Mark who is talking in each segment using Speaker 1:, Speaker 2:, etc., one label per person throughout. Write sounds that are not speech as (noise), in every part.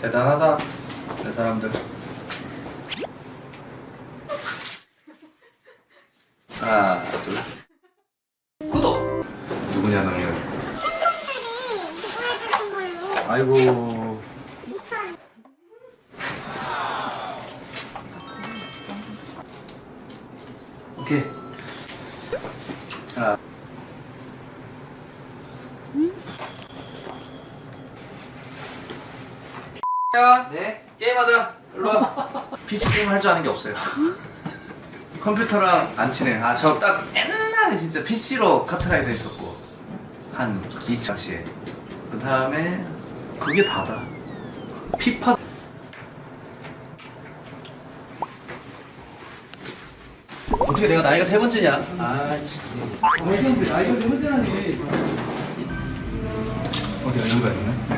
Speaker 1: 대단하다 내 사람들. 하나 둘. 구독! 누구냐
Speaker 2: 거예요?
Speaker 1: 아이고. 오케이. 하나 야, 네. 게임하자. 일로 와. (laughs) PC 게임 할 줄 아는 게 없어요. (laughs) 컴퓨터랑 안 친해 아 저 딱 옛날에 진짜 PC로 카트라이더 했었고 한 2000시에. 그 다음에 그게 다다. 피파.
Speaker 3: 어떻게 내가 나이가 세 번째냐? 아, 참.
Speaker 1: 어디 나이가 세 번째라니. 어디 있네? 하나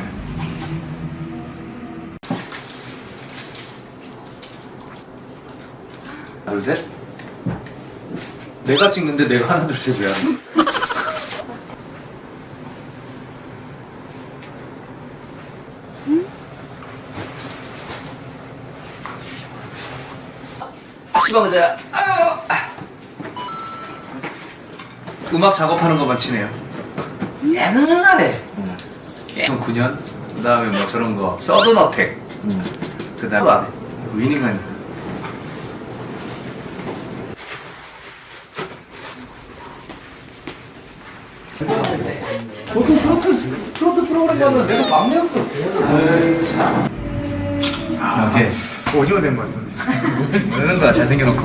Speaker 1: 둘 셋. 내가 찍는데 내가 하나 둘 셋 왜야? 시방자. 아유. 음악 작업하는 것만 치네요. 옛날에. 2009년? 그 다음에 뭐 저런 거. 서든 어택. 그 다음에 위닝하니
Speaker 3: 보통 트로트, 트로트 프로그램 가면 내가 막내였어.
Speaker 1: 오케이
Speaker 4: 오징어 된거 같은데.
Speaker 1: 이러는 거야 잘생겨놓고